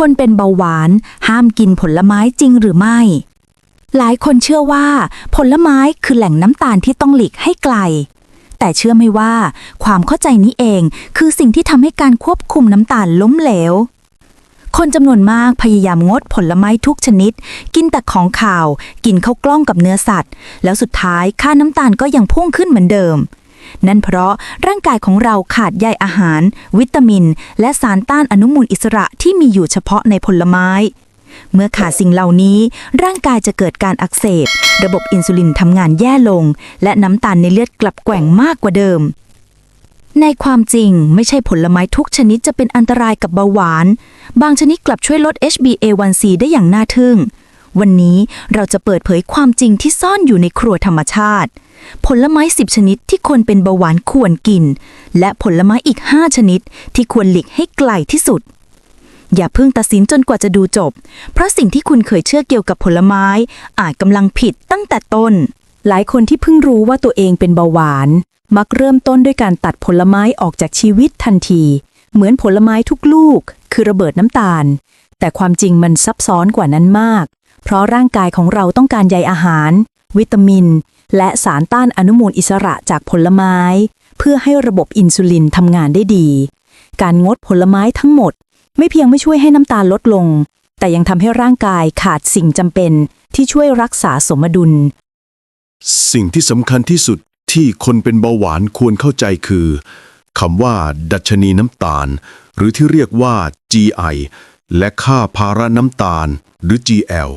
คนเป็นเบาหวานห้ามกินผลไม้จริงหรือไม่ หลายคนเชื่อว่า ผลไม้คือแหล่งน้ำตาลที่ต้องหลีกให้ไกล แต่เชื่อไหม่ว่า ความเข้าใจนี้เองคือสิ่งที่ทำให้การควบคุมน้ำตาลล้มเหลว คนจำนวนมากพยายามงดผลไม้ทุกชนิด กินแต่ของข่าว กินข้าวกล้องกับเนื้อสัตว์ แล้วสุดท้ายค่าน้ำตาลก็ยังพุ่งขึ้นเหมือนเดิม นั่นเพราะร่างกายของเราขาดใยอาหาร วิตามิน และสารต้านอนุมูลอิสระที่มีอยู่เฉพาะในผลไม้ เมื่อขาดสิ่งเหล่านี้ ร่างกายจะเกิดการอักเสบ ระบบอินซูลินทำงานแย่ลง และน้ำตาลในเลือดกลับแกว่งมากกว่าเดิมในความจริงไม่ใช่ผลไม้ทุกชนิดจะเป็นอันตรายกับเบาหวาน บางชนิดกลับช่วยลด HbA1c ได้อย่างน่าทึ่ง วันนี้เราจะเปิดเผยความจริงที่ซ่อนอยู่ในครัวธรรมชาติ ผลไม้ 10 ชนิดที่คนเป็นเบาหวานควรกิน และผลไม้อีก 5 ชนิดที่ควรหลีกให้ไกลที่สุด อย่าเพิ่งตัดสินจนกว่าจะดูจบ เพราะสิ่งที่คุณเคยเชื่อเกี่ยวกับผลไม้ อาจกำลังผิดตั้งแต่ต้น หลายคนที่เพิ่งรู้ว่าตัวเองเป็นเบาหวาน มักเริ่มต้นด้วยการตัดผลไม้ออกจากชีวิตทันที เหมือนผลไม้ทุกลูก คือระเบิดน้ำตาล แต่ความจริงมันซับซ้อนกว่านั้นมาก เพราะร่างกายของเราต้องการใยอาหาร วิตามิน และสารต้านอนุมูลอิสระจากผลไม้ เพื่อให้ระบบอินซูลินทำงานได้ดี การงดผลไม้ทั้งหมด ไม่เพียงไม่ช่วยให้น้ำตาลลดลง แต่ยังทำให้ร่างกายขาดสิ่งจำเป็นที่ช่วยรักษาสมดุล สิ่งที่สำคัญที่สุดที่คนเป็นเบาหวานควรเข้าใจคือคำว่า ดัชนีน้ำตาล หรือที่เรียกว่า GI และค่าภาระน้ำตาลหรือ GL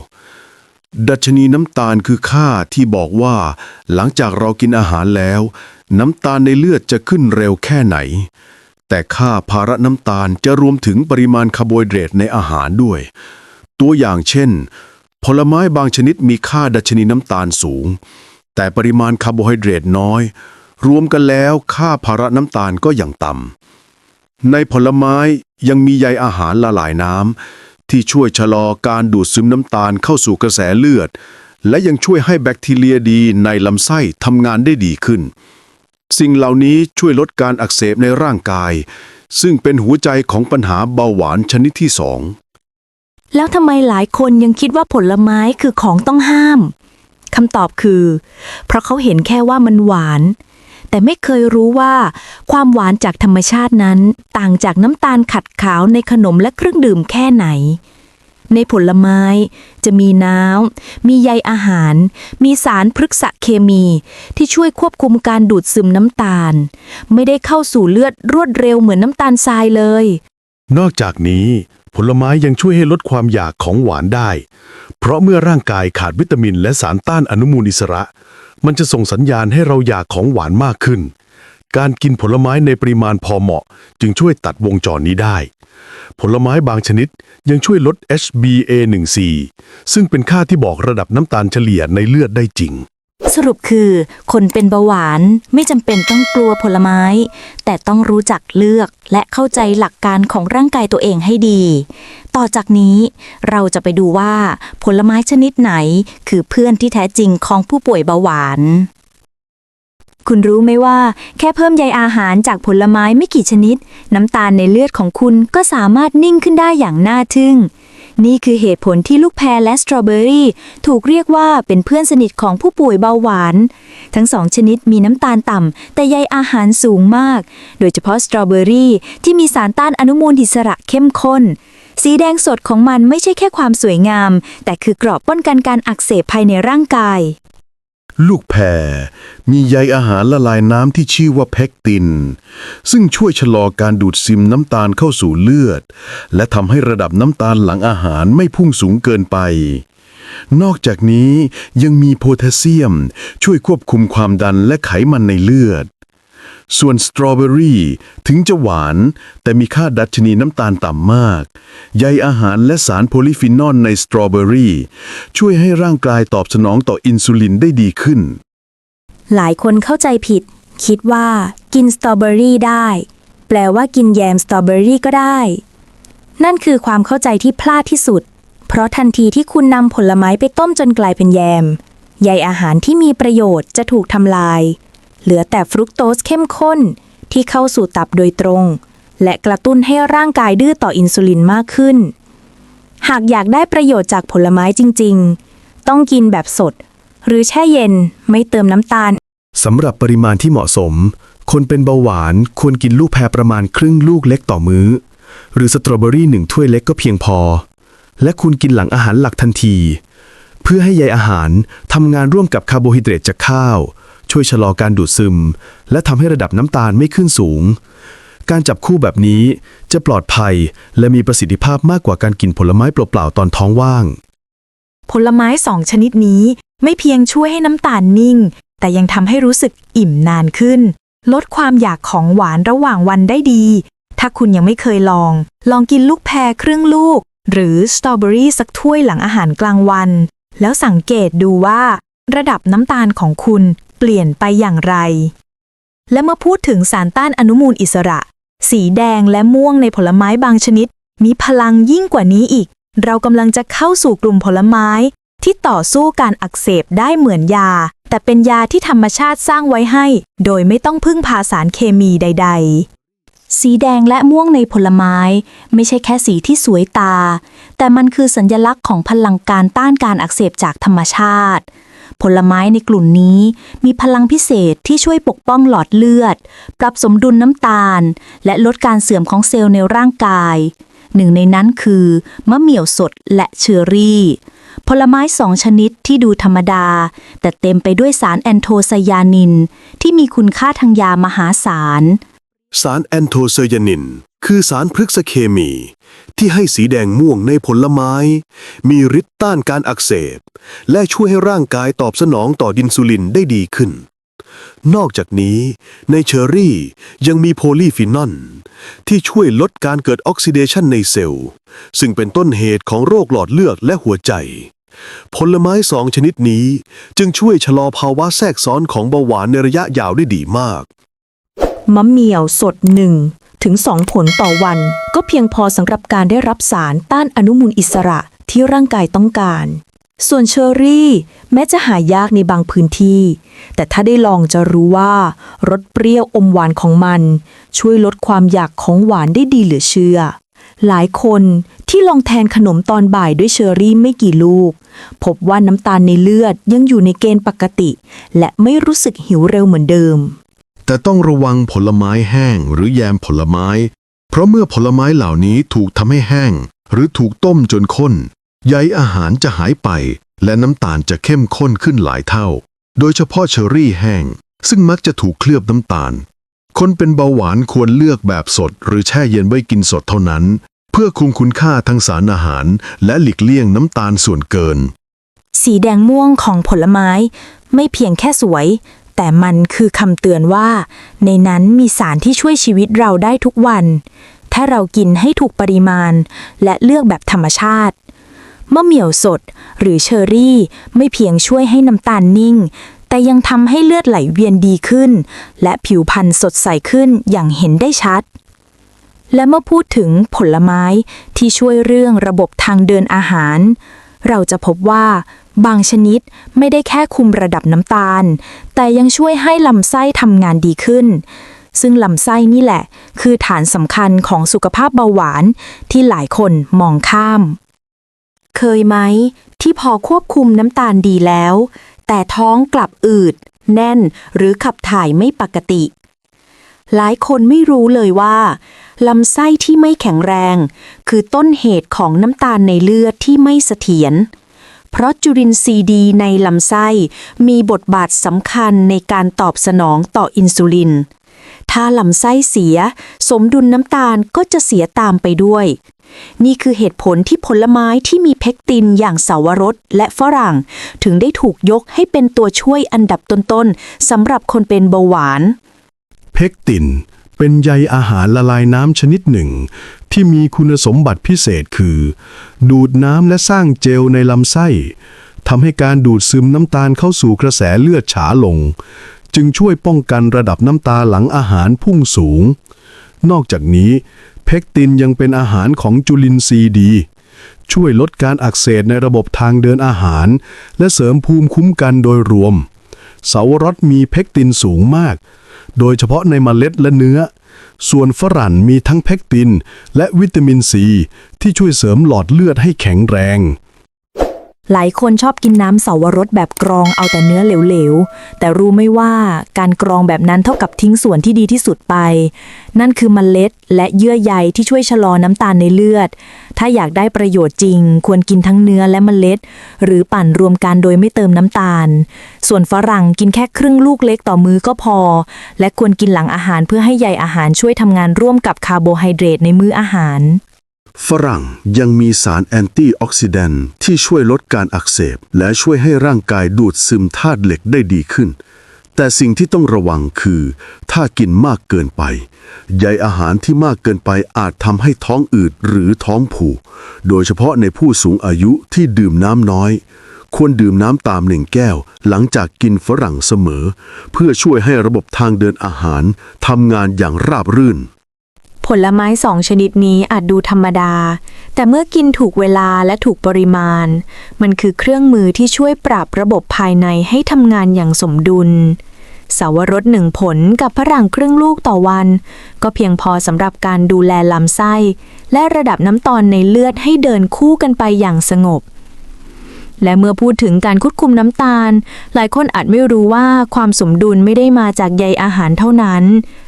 ดัชนีน้ำตาลคือค่าที่บอกว่า หลังจากเรากินอาหารแล้ว น้ำตาลในเลือดจะขึ้นเร็วแค่ไหน แต่ค่าภาระน้ำตาลจะรวมถึงปริมาณคาร์โบไฮเดรตในอาหารด้วย ตัวอย่างเช่น ผลไม้บางชนิดมีค่าดัชนีน้ำตาลสูง แต่ปริมาณคาร์โบไฮเดรตน้อย รวมกันแล้วค่าภาระน้ำตาลก็อย่างต่ำ ในผลไม้ยังมีใยอาหารละลายน้ำที่ช่วยชะลอการดูดซึมน้ำตาลเข้าสู่กระแสเลือด และยังช่วยให้แบคทีเรียดีในลำไส้ทำงานได้ดีขึ้น สิ่งเหล่านี้ช่วยลดการอักเสบในร่างกาย ซึ่งเป็นหัวใจของปัญหาเบาหวานชนิดที่สองแล้วทำไมหลายคนยังคิดว่าผลไม้คือของต้องห้ามคำตอบคือ เพราะเขาเห็นแค่ว่ามันหวาน แต่ไม่เคยรู้ว่า ความหวานจากธรรมชาตินั้น ต่างจากน้ำตาลขัดขาวในขนมและเครื่องดื่มแค่ไหน ในผลไม้จะมีน้ำมีใยอาหาร มีสารพฤกษเคมี ที่ช่วยควบคุมการดูดซึมน้ำตาล ไม่ได้เข้าสู่เลือดรวดเร็วเหมือนน้ำตาลทรายเลย นอกจากนี้ผลไม้ยังช่วยให้ลดความอยากของหวานได้ เพราะเมื่อร่างกายขาดวิตามินและสารต้านอนุมูลอิสระ มันจะส่งสัญญาณให้เราอยากของหวานมากขึ้น การกินผลไม้ในปริมาณพอเหมาะ จึงช่วยตัดวงจรนี้ได้ ผลไม้บางชนิดยังช่วยลด HbA1c ซึ่งเป็นค่าที่บอกระดับน้ำตาลเฉลี่ยในเลือดได้จริง สรุปคือคนเป็นเบาหวานไม่จำเป็นต้องกลัวผลไม้ แต่ต้องรู้จักเลือกและเข้าใจหลักการของร่างกายตัวเองให้ดี ต่อจากนี้เราจะไปดูว่าผลไม้ชนิดไหนคือเพื่อนที่แท้จริงของผู้ป่วยเบาหวาน คุณรู้ไหมว่า แค่เพิ่มใยอาหารจากผลไม้ไม่กี่ชนิด น้ำตาลในเลือดของคุณก็สามารถนิ่งขึ้นได้อย่างน่าทึ่ง นี่คือเหตุผลที่ลูกแพรและสตรอเบอรี่ถูกเรียกว่าเป็นเพื่อนสนิทของผู้ป่วยเบาหวาน ทั้งสองชนิดมีน้ำตาลต่ำ แต่ใยอาหารสูงมาก โดยเฉพาะสตรอเบอรี่ที่มีสารต้านอนุมูลอิสระเข้มข้น สีแดงสดของมันไม่ใช่แค่ความสวยงาม แต่คือกรอบป้องกันการอักเสบภายในร่างกาย ลูกแพรมีใยอาหารละลายน้ำที่ชื่อว่าเพกติน ซึ่งช่วยชะลอการดูดซึมน้ำตาลเข้าสู่เลือด และทำให้ระดับน้ำตาลหลังอาหารไม่พุ่งสูงเกินไป นอกจากนี้ยังมีโพแทสเซียมช่วยควบคุมความดันและไขมันในเลือด ส่วนสตรอเบอรี่ถึงจะหวาน แต่มีค่าดัชนีน้ำตาลต่ำมาก ใยอาหารและสารโพลิฟีนอลในสตรอเบอรี่ช่วยให้ร่างกายตอบสนองต่ออินซูลินได้ดีขึ้น หลายคนเข้าใจผิด คิดว่ากินสตรอเบอรี่ได้ แปลว่ากินแยมสตรอเบอรี่ก็ได้ นั่นคือความเข้าใจที่พลาดที่สุด เพราะทันทีที่คุณนำผลไม้ไปต้มจนกลายเป็นแยม ใยอาหารที่มีประโยชน์จะถูกทำลาย เหลือแต่ฟรุกโตสเข้มข้นที่เข้าสู่ตับโดยตรง และกระตุ้นให้ร่างกายดื้อต่ออินซูลินมากขึ้น หากอยากได้ประโยชน์จากผลไม้จริง ๆ ต้องกินแบบสด หรือแช่เย็นไม่เติมน้ำตาล สำหรับปริมาณที่เหมาะสม คนเป็นเบาหวานควรกินลูกแพรประมาณครึ่งลูกเล็กต่อมื้อ หรือสตรอเบอรี่หนึ่งถ้วยเล็กก็เพียงพอ และคุณกินหลังอาหารหลักทันที เพื่อให้ใยอาหารทำงานร่วมกับคาร์โบไฮเดรตจากข้าว ช่วยชะลอการดูดซึม และทำให้ระดับน้ำตาลไม่ขึ้นสูง การจับคู่แบบนี้จะปลอดภัยและมีประสิทธิภาพมากกว่าการกินผลไม้เปล่าๆตอนท้องว่าง ผลไม้สองชนิดนี้ไม่เพียงช่วยให้น้ำตาลนิ่ง แต่ยังทำให้รู้สึกอิ่มนานขึ้น ลดความอยากของหวานระหว่างวันได้ดี ถ้าคุณยังไม่เคยลอง ลองกินลูกแพรครึ่งลูก หรือสตรอเบอรี่สักถ้วยหลังอาหารกลางวัน แล้วสังเกตดูว่า ระดับน้ำตาลของคุณเปลี่ยนไปอย่างไร และเมื่อพูดถึงสารต้านอนุมูลอิสระ สีแดงและม่วงในผลไม้บางชนิด มีพลังยิ่งกว่านี้อีก เรากำลังจะเข้าสู่กลุ่มผลไม้ ที่ต่อสู้การอักเสบได้เหมือนยา แต่เป็นยาที่ธรรมชาติสร้างไว้ให้ โดยไม่ต้องพึ่งพาสารเคมีใด ๆสีแดงและม่วงในผลไม้ ไม่ใช่แค่สีที่สวยตา แต่มันคือสัญลักษณ์ของพลังการต้านการอักเสบจากธรรมชาติ ผลไม้ในกลุ่มนี้มีพลังพิเศษที่ช่วยปกป้องหลอดเลือด ปรับสมดุลน้ำตาล และลดการเสื่อมของเซลล์ในร่างกาย หนึ่งในนั้นคือมะเหมี่ยวสดและเชอร์รี่ ผลไม้สองชนิดที่ดูธรรมดา แต่เต็มไปด้วยสารแอนโทไซยานิน ที่มีคุณค่าทางยามหาศาล สารแอนโทไซยานิน คือสารพฤกษเคมี ที่ให้สีแดงม่วงในผลไม้ มีฤทธิ์ต้านการอักเสบ และช่วยให้ร่างกายตอบสนองต่อดินซูลินได้ดีขึ้น นอกจากนี้ ในเชอร์รี่ยังมีโพลีฟีนอลที่ช่วยลดการเกิดออกซิเดชันในเซลล์ ซึ่งเป็นต้นเหตุของโรคหลอดเลือดและหัวใจ ผลไม้สองชนิดนี้จึงช่วยชะลอภาวะแทรกซ้อนของเบาหวานในระยะยาวได้ดีมาก มะเหมี่ยวสดหนึ่ง ถึง 2 ผลต่อวัน ก็เพียงพอสำหรับการได้รับสารต้านอนุมูลอิสระที่ร่างกายต้องการ ส่วนเชอร์รี่ แม้จะหายากในบางพื้นที่ แต่ถ้าได้ลองจะรู้ว่ารสเปรี้ยวอมหวานของมัน ช่วยลดความอยากของหวานได้ดีเหลือเชื่อ หลายคนที่ลองแทนขนมตอนบ่ายด้วยเชอร์รี่ไม่กี่ลูก พบว่าน้ำตาลในเลือดยังอยู่ในเกณฑ์ปกติ และไม่รู้สึกหิวเร็วเหมือนเดิม แต่ต้องระวังผลไม้แห้งหรือแยมผลไม้ เพราะเมื่อผลไม้เหล่านี้ถูกทำให้แห้ง หรือถูกต้มจนข้นใยอาหารจะหายไป และน้ำตาลจะเข้มข้นขึ้นหลายเท่า โดยเฉพาะเชอร์รี่แห้ง ซึ่งมักจะถูกเคลือบน้ำตาล คนเป็นเบาหวานควรเลือกแบบสด หรือแช่เย็นไว้กินสดเท่านั้น เพื่อคุมคุณค่าทางสารอาหาร และหลีกเลี่ยงน้ำตาลส่วนเกิน สีแดงม่วงของผลไม้ ไม่เพียงแค่สวย แต่มันคือคำเตือนว่า ในนั้นมีสารที่ช่วยชีวิตเราได้ทุกวัน ถ้าเรากินให้ถูกปริมาณ และเลือกแบบธรรมชาติมะเหมี่ยวสดหรือเชอร์รี่ไม่เพียงช่วยให้น้ำตาลนิ่ง แต่ยังทำให้เลือดไหลเวียนดีขึ้น และผิวพรรณสดใสขึ้นอย่างเห็นได้ชัด และเมื่อพูดถึงผลไม้ที่ช่วยเรื่องระบบทางเดินอาหาร เราจะพบว่า บางชนิดไม่ได้แค่คุมระดับน้ำตาล แต่ยังช่วยให้ลำไส้ทำงานดีขึ้น ซึ่งลำไส้นี่แหละ คือฐานสำคัญของสุขภาพเบาหวานที่หลายคนมองข้าม เคยไหม ที่พอควบคุมน้ำตาลดีแล้ว แต่ท้องกลับอืด แน่นหรือขับถ่ายไม่ปกติ หลายคนไม่รู้เลยว่าลำไส้ที่ไม่แข็งแรง คือต้นเหตุของน้ำตาลในเลือดที่ไม่เสถียร เพราะจุลินทรีย์ดีในลำไส้ มีบทบาทสำคัญในการตอบสนองต่ออินซูลิน ถ้าลำไส้เสีย สมดุลน้ำตาลก็จะเสียตามไปด้วย นี่คือเหตุผลที่ผลไม้ที่มีเพกตินอย่างเสาวรสและฝรั่ง ถึงได้ถูกยกให้เป็นตัวช่วยอันดับต้นๆสำหรับคนเป็นเบาหวาน เพกตินเป็นใยอาหารละลายน้ำชนิดหนึ่ง ที่มีคุณสมบัติพิเศษคือ ดูดน้ำและสร้างเจลในลำไส้ทำให้การดูดซึมน้ำตาลเข้าสู่กระแสเลือดช้าลง จึงช่วยป้องกันระดับน้ำตาหลังอาหารพุ่งสูง นอกจากนี้ เพกตินยังเป็นอาหารของจุลินทรีย์ดี ช่วยลดการอักเสบในระบบทางเดินอาหาร และเสริมภูมิคุ้มกันโดยรวม เสาวรสมีเพกตินสูงมาก โดยเฉพาะในเมล็ดและเนื้อ ส่วนฝรั่นมีทั้งแพคติน และวิตามินซี ที่ช่วยเสริมหลอดเลือดให้แข็งแรง หลายคนชอบกินน้ำเสาวรสแบบกรองเอาแต่เนื้อเหลวๆ แต่รู้ไม่ว่าการกรองแบบนั้นเท่ากับทิ้งส่วนที่ดีที่สุดไป นั่นคือมเมล็ดและเยื่อใยที่ช่วยชะลอน้ำตาลในเลือด ถ้าอยากได้ประโยชน์จริง ควรกินทั้งเนื้อและเมล็ด หรือปั่นรวมกันโดยไม่เติมน้ำตาล ส่วนฝรั่งกินแค่ครึ่งลูกเล็กต่อมือก็พอ และควรกินหลังอาหารเพื่อให้ใยอาหารช่วยทำงานร่วมกับคาร์โบไฮเดรตในมื้ออาหาร ฝรั่งยังมีสารแอนตี้ออกซิแดนต์ที่ช่วยลดการอักเสบ และช่วยให้ร่างกายดูดซึมธาตุเหล็กได้ดีขึ้น แต่สิ่งที่ต้องระวังคือ ถ้ากินมากเกินไปใยอาหารที่มากเกินไปอาจทำให้ท้องอืดหรือท้องผูก โดยเฉพาะในผู้สูงอายุที่ดื่มน้ำน้อย ควรดื่มน้ำตามหนึ่งแก้ว หลังจากกินฝรั่งเสมอ เพื่อช่วยให้ระบบทางเดินอาหารทำงานอย่างราบรื่น ผลไม้สองชนิดนี้อาจดูธรรมดา แต่เมื่อกินถูกเวลาและถูกปริมาณ มันคือเครื่องมือที่ช่วยปรับระบบภายในให้ทำงานอย่างสมดุลสาวรสหนึ่งผลกับฝรั่งครึ่งลูกต่อวัน ก็เพียงพอสำหรับการดูแลลำไส้ และระดับน้ำตาลในเลือดให้เดินคู่กันไปอย่างสงบ และเมื่อพูดถึงการควบคุมน้ำตาล หลายคนอาจไม่รู้ว่าความสมดุลไม่ได้มาจากใยอาหารเท่านั้น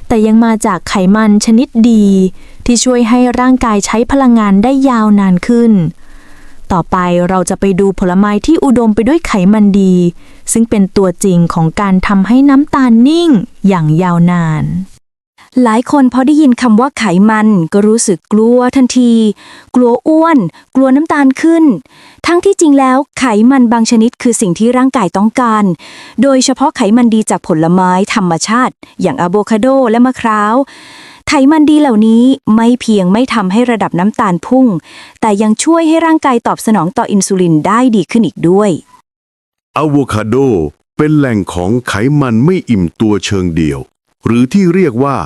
แต่ยังมาจากไขมันชนิดดี ที่ช่วยให้ร่างกายใช้พลังงานได้ยาวนานขึ้น ต่อไปเราจะไปดูผลไม้ที่อุดมไปด้วยไขมันดี ซึ่งเป็นตัวจริงของการทำให้น้ำตาลนิ่งอย่างยาวนาน หลายคนพอได้ยินคำว่าไขมันก็รู้สึกกลัวทันที กลัวอ้วน กลัวน้ำตาลขึ้น ทั้งที่จริงแล้วไขมันบางชนิดคือสิ่งที่ร่างกายต้องการ โดยเฉพาะไขมันดีจากผลไม้ธรรมชาติ อย่างอะโวคาโดและมะพร้าวไขมันดีเหล่านี้ไม่เพียงไม่ทำให้ระดับน้ำตาลพุ่ง แต่ยังช่วยให้ร่างกายตอบสนองต่ออินซูลินได้ดีขึ้นอีกด้วยอะโวคาโดเป็นแหล่งของไขมันไม่อิ่มตัวเชิงเดียว หรือที่เรียกว่า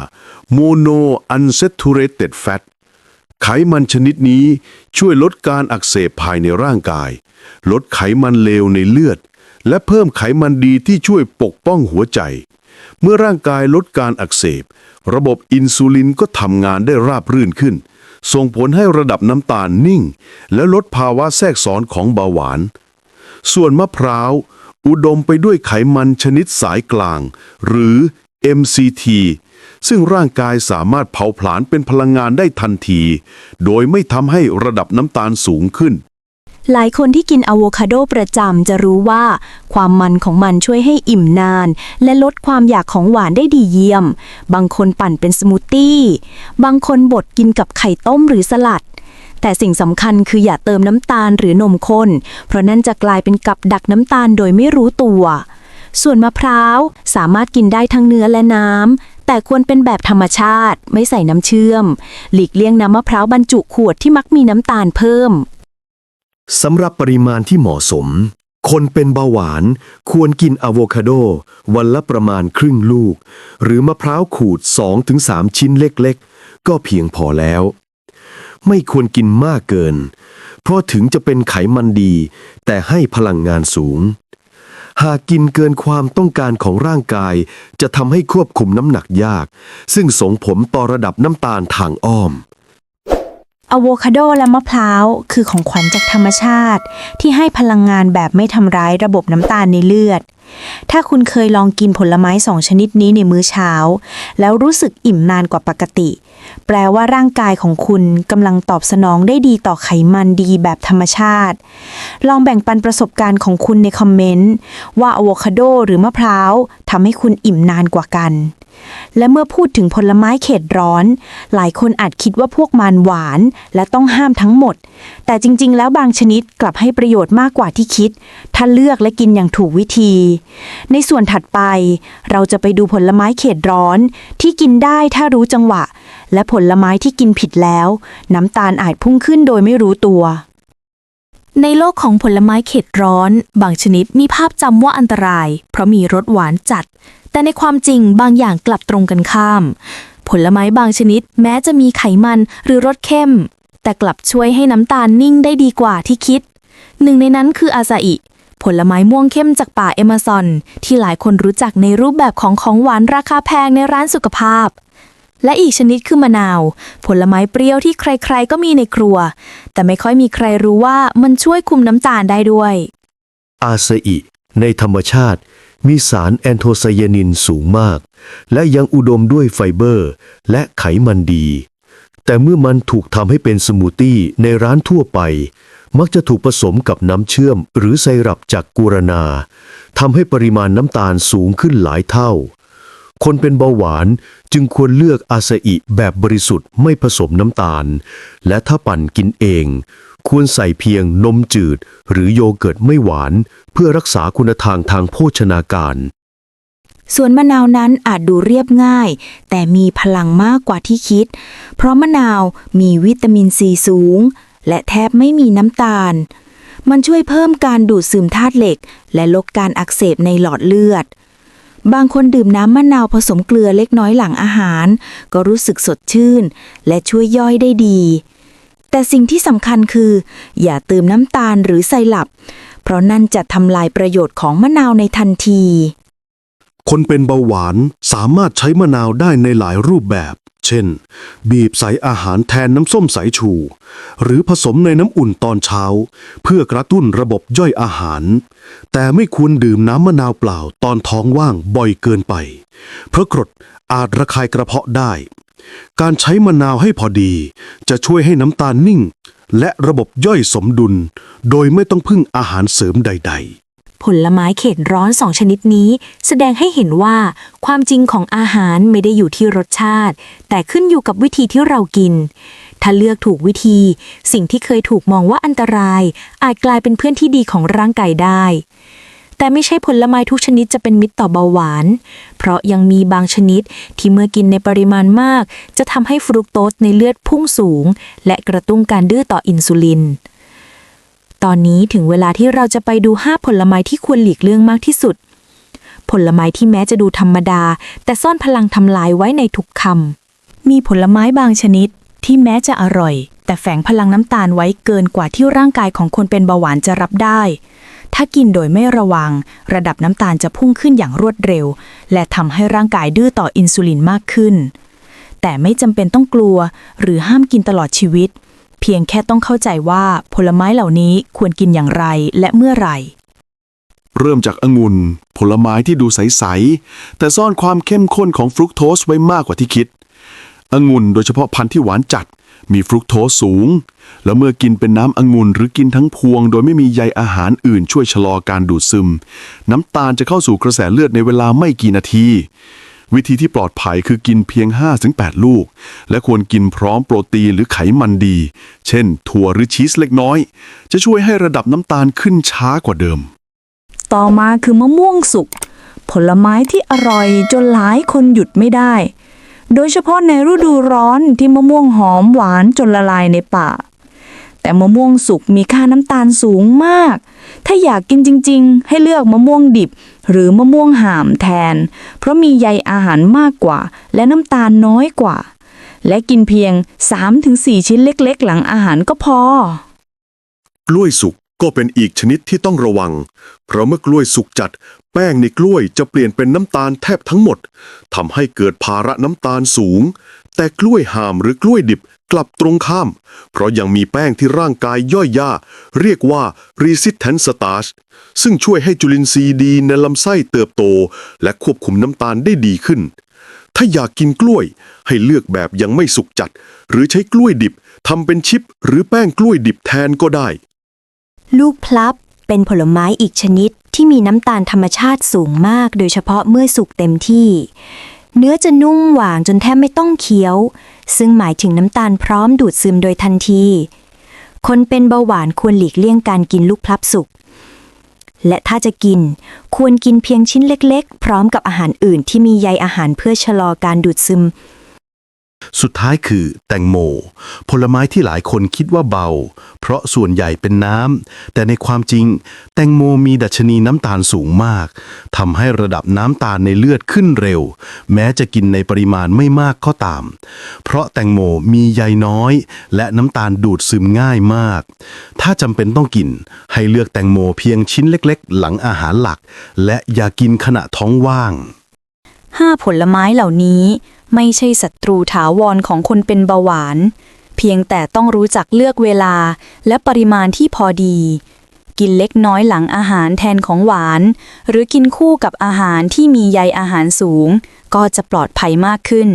mono unsaturated fat ไขมันชนิดนี้ช่วยลดการอักเสบภายในร่างกาย ลดไขมันเลวในเลือด และเพิ่มไขมันดีที่ช่วยปกป้องหัวใจ เมื่อร่างกายลดการอักเสบ ระบบอินซูลินก็ทำงานได้ราบรื่นขึ้น ส่งผลให้ระดับน้ำตาลนิ่ง และลดภาวะแทรกซ้อนของเบาหวาน ส่วนมะพร้าวอุดมไปด้วยไขมันชนิดสายกลาง หรือ MCT ซึ่งร่างกายสามารถเผาผลาญเป็นพลังงานได้ทันที โดยไม่ทำให้ระดับน้ำตาลสูงขึ้น หลายคนที่กินอะโวคาโดประจำจะรู้ว่า ความมันของมันช่วยให้อิ่มนาน และลดความอยากของหวานได้ดีเยี่ยม บางคนปั่นเป็นสมูทตี้ บางคนบดกินกับไข่ต้มหรือสลัด แต่สิ่งสำคัญคืออย่าเติมน้ำตาลหรือนมข้น เพราะนั่นจะกลายเป็นกับดักน้ำตาลโดยไม่รู้ตัว ส่วนมะพร้าวสามารถกินได้ทั้งเนื้อและน้ำ แต่ควรเป็นแบบธรรมชาติ ไม่ใส่น้ำเชื่อม หลีกเลี่ยงน้ำมะพร้าวบรรจุขวดที่มักมีน้ำตาลเพิ่ม สำหรับปริมาณที่เหมาะสม คนเป็นเบาหวาน ควรกินอะโวคาโด วันละประมาณครึ่งลูก หรือมะพร้าวขูด 2-3 ชิ้นเล็กๆ ก็เพียงพอแล้ว ไม่ควรกินมากเกิน เพราะถึงจะเป็นไขมันดี แต่ให้พลังงานสูง หากกินเกินความต้องการของร่างกาย จะทำให้ควบคุมน้ำหนักยาก ซึ่งส่งผลต่อระดับน้ำตาลทางอ้อม อะโวคาโดและมะพร้าวคือของขวัญจากธรรมชาติ ที่ให้พลังงานแบบไม่ทำร้ายระบบน้ำตาลในเลือด ถ้าคุณเคยลองกินผลไม้สองชนิดนี้ในมื้อเช้า แล้วรู้สึกอิ่มนานกว่าปกติ แปลว่าร่างกายของคุณกำลังตอบสนองได้ดีต่อไขมันดีแบบธรรมชาติ ลองแบ่งปันประสบการณ์ของคุณในคอมเมนต์ว่าอะโวคาโดหรือมะพร้าวทำให้คุณอิ่มนานกว่ากัน และเมื่อพูดถึงผลไม้เขตร้อน หลายคนอาจคิดว่าพวกมันหวานและต้องห้ามทั้งหมด แต่จริง ๆ แล้วบางชนิดกลับให้ประโยชน์มากกว่าที่คิด ถ้าเลือกและกินอย่างถูกวิธี ในส่วนถัดไป เราจะไปดูผลไม้เขตร้อน ที่กินได้ถ้ารู้จังหวะ และผลไม้ที่กินผิดแล้ว น้ำตาลอาจพุ่งขึ้นโดยไม่รู้ตัว ในโลกของผลไม้เขตร้อน บางชนิดมีภาพจำว่าอันตราย เพราะมีรสหวานจัด แต่ในความจริงบางอย่างกลับตรงกันข้าม ผลไม้บางชนิดแม้จะมีไขมันหรือรสเข้ม แต่กลับช่วยให้น้ำตาลนิ่งได้ดีกว่าที่คิด หนึ่งในนั้นคืออาซาอิ ผลไม้ม่วงเข้มจากป่าเอมะซอน ที่หลายคนรู้จักในรูปแบบของของหวานราคาแพงในร้านสุขภาพ และอีกชนิดคือมะนาว ผลไม้เปรี้ยวที่ใครๆ ก็มีในครัว แต่ไม่ค่อยมีใครรู้ว่ามันช่วยคุมน้ำตาลได้ด้วย อาซอิ ในธรรมชาติ มีสารแอนโทไซยานินสูงมาก และยังอุดมด้วยไฟเบอร์ และไขมันดี แต่เมื่อมันถูกทำให้เป็นสมูทตี้ในร้านทั่วไป มักจะถูกผสมกับน้ำเชื่อม หรือไซรัปจากกุรนาทำให้ปริมาณน้ำตาลสูงขึ้นหลายเท่า คนเป็นเบาหวานจึงควรเลือกอาซาอิแบบบริสุทธิ์ไม่ผสมน้ำตาล และถ้าปั่นกินเอง ควรใส่เพียงนมจืด หรือโยเกิร์ตไม่หวาน เพื่อรักษาคุณธางทางโภชนาการ ส่วนมะนาวนั้นอาจดูเรียบง่าย แต่มีพลังมากกว่าที่คิด เพราะมะนาวมีวิตามินซีสูง และแทบไม่มีน้ำตาล มันช่วยเพิ่มการดูดซึมธาตุเหล็ก และลดการอักเสบในหลอดเลือด บางคนดื่มน้ำมะนาวผสมเกลือเล็กน้อยหลังอาหาร ก็รู้สึกสดชื่น และช่วยย่อยได้ดี แต่สิ่งที่สำคัญคือ อย่าเติมน้ำตาลหรือไซรัปเพราะนั่นจะทำลายประโยชน์ของมะนาวในทันที คนเป็นเบาหวานสามารถใช้มะนาวได้ในหลายรูปแบบ เช่น บีบใส่อาหารแทนน้ำส้มสายชู หรือผสมในน้ำอุ่นตอนเช้า เพื่อกระตุ้นระบบย่อยอาหาร แต่ไม่ควรดื่มน้ำมะนาวเปล่าตอนท้องว่างบ่อยเกินไป เพราะกรดอาจระคายกระเพาะได้ การใช้มะนาวให้พอดี จะช่วยให้น้ำตาลนิ่ง และระบบย่อยสมดุล โดยไม่ต้องพึ่งอาหารเสริมใด ๆ ผลไม้เขตร้อนสองชนิดนี้ แสดงให้เห็นว่า ความจริงของอาหารไม่ได้อยู่ที่รสชาติ แต่ขึ้นอยู่กับวิธีที่เรากิน ถ้าเลือกถูกวิธี สิ่งที่เคยถูกมองว่าอันตราย อาจกลายเป็นเพื่อนที่ดีของร่างกายได้ แต่ไม่ใช่ผลไม้ทุกชนิดจะเป็นมิตรต่อเบาหวาน เพราะยังมีบางชนิดที่เมื่อกินในปริมาณมาก จะทำให้ฟรุกโตสในเลือดพุ่งสูง และกระตุ้นการดื้อต่ออินซูลิน ตอนนี้ถึงเวลาที่เราจะไปดู 5 ผลไม้ที่ควรหลีกเลี่ยงมากที่สุด ผลไม้ที่แม้จะดูธรรมดา แต่ซ่อนพลังทำลายไว้ในทุกคำ มีผลไม้บางชนิดที่แม้จะอร่อย แต่แฝงพลังน้ำตาลไว้เกินกว่าที่ร่างกายของคนเป็นเบาหวานจะรับได้ ถ้ากินโดยไม่ระวัง ระดับน้ำตาลจะพุ่งขึ้นอย่างรวดเร็ว และทำให้ร่างกายดื้อต่ออินซูลินมากขึ้น แต่ไม่จำเป็นต้องกลัว หรือห้ามกินตลอดชีวิต เพียงแค่ต้องเข้าใจว่าผลไม้เหล่านี้ควรกินอย่างไรและเมื่อไหร่ เริ่มจากองุ่นผลไม้ที่ดูใส ๆ แต่ซ่อนความเข้มข้นของฟรุกโตสไว้มากกว่าที่คิดองุ่นโดยเฉพาะพันธุ์ที่หวานจัด มีฟรุกโตสสูง แล้วเมื่อกินเป็นน้ำองุ่นหรือกินทั้งพวง โดยไม่มีใยอาหารอื่นช่วยชะลอการดูดซึม น้ำตาลจะเข้าสู่กระแสเลือดในเวลาไม่กี่นาที วิธีที่ปลอดภัยคือกินเพียง 5-8 ลูก และควรกินพร้อมโปรตีนหรือไขมันดี เช่น ถั่วหรือชีสเล็กน้อย จะช่วยให้ระดับน้ำตาลขึ้นช้ากว่าเดิม ต่อมาคือมะม่วงสุก ผลไม้ที่อร่อยจนหลายคนหยุดไม่ได้ โดยเฉพาะในฤดูร้อนที่มะม่วงหอมหวานจนละลายในปาก แต่มะม่วงสุกมีค่าน้ำตาลสูงมาก ถ้าอยากกินจริง ๆ ให้เลือกมะม่วงดิบ หรือมะม่วงห่ามแทน เพราะมีใยอาหารมากกว่า และน้ำตาลน้อยกว่า และกินเพียง 3-4 ชิ้นเล็กๆ หลังอาหารก็พอ กล้วยสุกก็เป็นอีกชนิดที่ต้องระวัง เพราะเมื่อกล้วยสุกจัด แป้งในกล้วยจะเปลี่ยนเป็นน้ำตาลแทบทั้งหมดทำให้เกิดภาระน้ำตาลสูง แต่กล้วยหามหรือกล้วยดิบ กลับตรงข้าม เพราะยังมีแป้งที่ร่างกายย่อยยากเรียกว่า resistant starch ซึ่งช่วยให้จุลินทรีย์ดีในลำไส้เติบโต และควบคุมน้ำตาลได้ดีขึ้น ถ้าอยากกินกล้วย ให้เลือกแบบยังไม่สุกจัด หรือใช้กล้วยดิบทำเป็นชิป หรือแป้งกล้วยดิบแทนก็ได้ ลูกพลับเป็นผลไม้อีกชนิดที่มีน้ำตาลธรรมชาติสูงมาก โดยเฉพาะเมื่อสุกเต็มที่ เนื้อจะนุ่มหวานจนแทบไม่ต้องเคี้ยว ซึ่งหมายถึงน้ำตาลพร้อมดูดซึมโดยทันที คนเป็นเบาหวานควรหลีกเลี่ยงการกินลูกพลับสุก และถ้าจะกิน ควรกินเพียงชิ้นเล็กๆ พร้อมกับอาหารอื่นที่มีใยอาหารเพื่อชะลอการดูดซึม สุดท้ายคือแตงโม ผลไม้ที่หลายคนคิดว่าเบา เพราะส่วนใหญ่เป็นน้ำ แต่ในความจริง แตงโมมีดัชนีน้ำตาลสูงมากทำให้ระดับน้ำตาลในเลือดขึ้นเร็ว แม้จะกินในปริมาณไม่มากก็ตาม เพราะแตงโมมีใยน้อย และน้ำตาลดูดซึมง่ายมาก ถ้าจำเป็นต้องกิน ให้เลือกแตงโมเพียงชิ้นเล็กๆ หลังอาหารหลัก และอย่ากินขณะท้องว่างห้าผลไม้เหล่านี้ ไม่ใช่ศัตรูถาวรของคนเป็นเบาหวาน เพียงแต่ต้องรู้จักเลือกเวลาและปริมาณที่พอดี กินเล็กน้อยหลังอาหารแทนของหวาน หรือกินคู่กับอาหารที่มีใยอาหารสูง ก็จะปลอดภัยมากขึ้น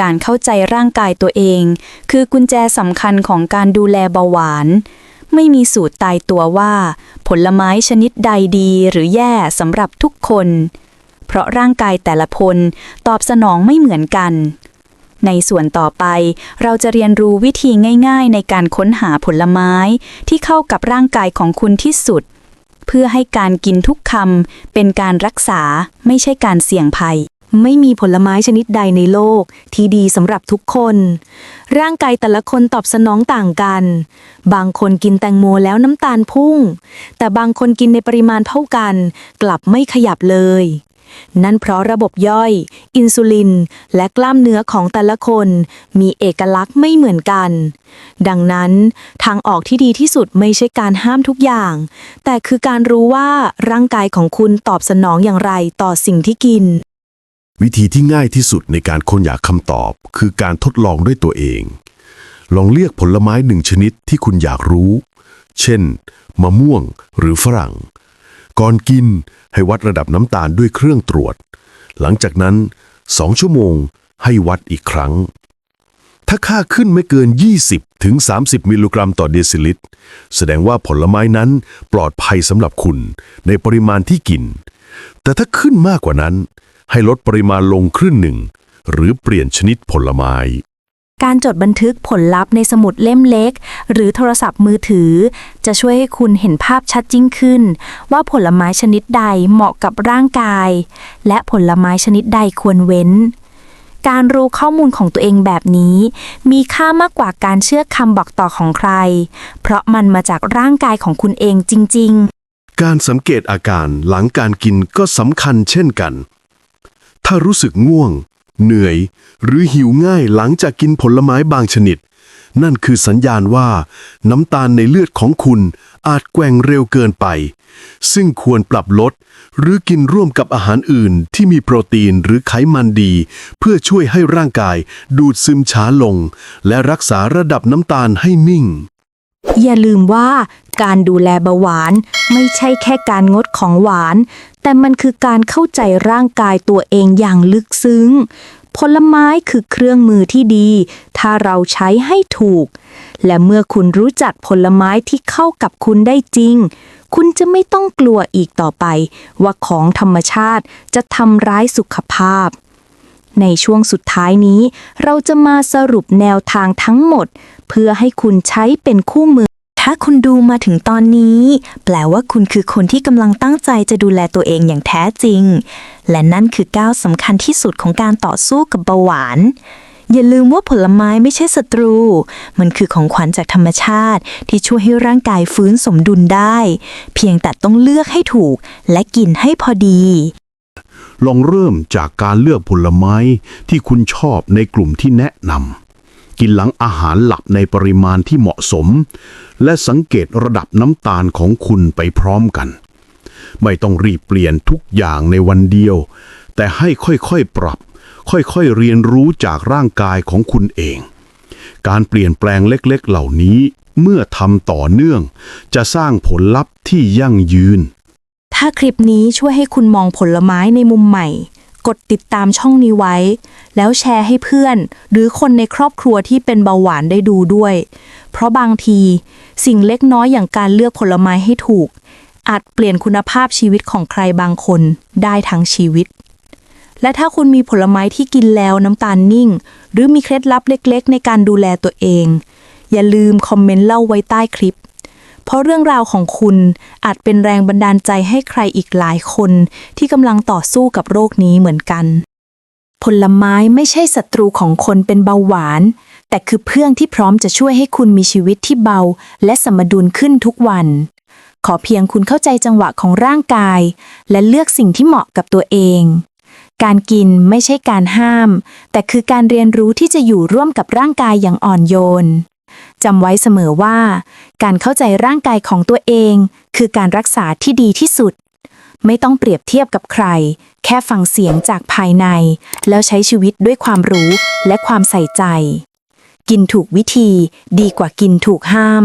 การเข้าใจร่างกายตัวเอง คือกุญแจสำคัญของการดูแลเบาหวานไม่มีสูตรตายตัวว่า ผลไม้ชนิดใดดีหรือแย่สำหรับทุกคน เพราะร่างกายแต่ละคนตอบสนองไม่เหมือนกัน ในส่วนต่อไป เราจะเรียนรู้วิธีง่าย ๆ ในการค้นหาผลไม้ ที่เข้ากับร่างกายของคุณที่สุด เพื่อให้การกินทุกคำเป็นการรักษาไม่ใช่การเสี่ยงภัยไม่มีผลไม้ชนิดใดในโลกที่ดีสำหรับทุกคน ร่างกายแต่ละคนตอบสนองต่างกัน บางคนกินแตงโมแล้วน้ำตาลพุ่ง แต่บางคนกินในปริมาณเท่ากัน กลับไม่ขยับเลย นั่นเพราะระบบย่อย อินซูลิน และกล้ามเนื้อของแต่ละคน มีเอกลักษณ์ไม่เหมือนกัน ดังนั้นทางออกที่ดีที่สุดไม่ใช่การห้ามทุกอย่าง แต่คือการรู้ว่าร่างกายของคุณตอบสนองอย่างไรต่อสิ่งที่กิน วิธีที่ง่ายที่สุดในการค้นหาคำตอบ คือการทดลองด้วยตัวเอง ลองเลือกผลไม้หนึ่งชนิดที่คุณอยากรู้ เช่น มะม่วงหรือฝรั่ง ก่อนกินให้วัดระดับน้ำตาลด้วยเครื่องตรวจ หลังจากนั้น2ชั่วโมงให้วัดอีกครั้ง ถ้าค่าขึ้นไม่เกิน 20 ถึง 30 มิลลิกรัมต่อเดซิลิตร แสดงว่าผลไม้นั้นปลอดภัยสำหรับคุณในปริมาณที่กิน แต่ถ้าขึ้นมากกว่านั้น ให้ลดปริมาณลงครึ่งหนึ่ง หรือเปลี่ยนชนิดผลไม้ การจดบันทึกผลลัพธ์ในสมุดเล่มเล็ก หรือโทรศัพท์มือถือ จะช่วยให้คุณเห็นภาพชัดยิ่งขึ้น ว่าผลไม้ชนิดใดเหมาะกับร่างกาย และผลไม้ชนิดใดควรเว้น การรู้ข้อมูลของตัวเองแบบนี้ มีค่ามากกว่าการเชื่อคำบอกต่อของใคร เพราะมันมาจากร่างกายของคุณเองจริง ๆการสังเกตอาการหลังการกินก็สำคัญเช่นกัน ถ้ารู้สึกง่วง เหนื่อย หรือหิวง่ายหลังจากกินผลไม้บางชนิด นั่นคือสัญญาณว่า น้ำตาลในเลือดของคุณอาจแกว่งเร็วเกินไป ซึ่งควรปรับลด หรือกินร่วมกับอาหารอื่นที่มีโปรตีนหรือไขมันดี เพื่อช่วยให้ร่างกายดูดซึมช้าลง และรักษาระดับน้ำตาลให้นิ่ง อย่าลืมว่าการดูแลเบาหวาน ไม่ใช่แค่การงดของหวาน แต่มันคือการเข้าใจร่างกายตัวเองอย่างลึกซึ้ง ผลไม้คือเครื่องมือที่ดี ถ้าเราใช้ให้ถูก และเมื่อคุณรู้จักผลไม้ที่เข้ากับคุณได้จริง คุณจะไม่ต้องกลัวอีกต่อไป ว่าของธรรมชาติจะทำร้ายสุขภาพในช่วงสุดท้ายนี้ เราจะมาสรุปแนวทางทั้งหมด เพื่อให้คุณใช้เป็นคู่มือ ถ้าคุณดูมาถึงตอนนี้ แปลว่าคุณคือคนที่กำลังตั้งใจจะดูแลตัวเองอย่างแท้จริง และนั่นคือก้าวสำคัญที่สุดของการต่อสู้กับเบาหวานอย่าลืมว่าผลไม้ไม่ใช่ศัตรู มันคือของขวัญจากธรรมชาติ ที่ช่วยให้ร่างกายฟื้นสมดุลได้ เพียงแต่ต้องเลือกให้ถูก และกินให้พอดี ลองเริ่มจากการเลือกผลไม้ที่คุณชอบในกลุ่มที่แนะนำ กินหลังอาหารหลักในปริมาณที่เหมาะสม และสังเกตระดับน้ำตาลของคุณไปพร้อมกัน ไม่ต้องรีบเปลี่ยนทุกอย่างในวันเดียว แต่ให้ค่อยๆปรับ ค่อยๆเรียนรู้จากร่างกายของคุณเอง การเปลี่ยนแปลงเล็กๆ เหล่านี้เมื่อทำต่อเนื่อง จะสร้างผลลัพธ์ที่ยั่งยืน ถ้าคลิปนี้ช่วยให้คุณมองผลไม้ในมุมใหม่ กดติดตามช่องนี้ไว้ แล้วแชร์ให้เพื่อน หรือคนในครอบครัวที่เป็นเบาหวานได้ดูด้วย เพราะบางทีสิ่งเล็กน้อยอย่างการเลือกผลไม้ให้ถูก อาจเปลี่ยนคุณภาพชีวิตของใครบางคนได้ทั้งชีวิต และถ้าคุณมีผลไม้ที่กินแล้วน้ำตาลนิ่ง หรือมีเคล็ดลับเล็ก ๆ ในการดูแลตัวเอง อย่าลืมคอมเมนต์เล่าไว้ใต้คลิป เพราะเรื่องราวของคุณอาจเป็นแรงบันดาลใจให้ใครอีกหลายคนที่กำลังต่อสู้กับโรคนี้เหมือนกัน ผลไม้ไม่ใช่ศัตรูของคนเป็นเบาหวาน แต่คือเพื่อนที่พร้อมจะช่วยให้คุณมีชีวิตที่เบา และสมดุลขึ้นทุกวัน ขอเพียงคุณเข้าใจจังหวะของร่างกาย และเลือกสิ่งที่เหมาะกับตัวเองการกินไม่ใช่การห้าม แต่คือการเรียนรู้ที่จะอยู่ร่วมกับร่างกายอย่างอ่อนโยน จำไว้เสมอว่า การเข้าใจร่างกายของตัวเอง คือการรักษาที่ดีที่สุด ไม่ต้องเปรียบเทียบกับใคร แค่ฟังเสียงจากภายใน แล้วใช้ชีวิตด้วยความรู้และความใส่ใจ กินถูกวิธีดีกว่ากินถูกห้าม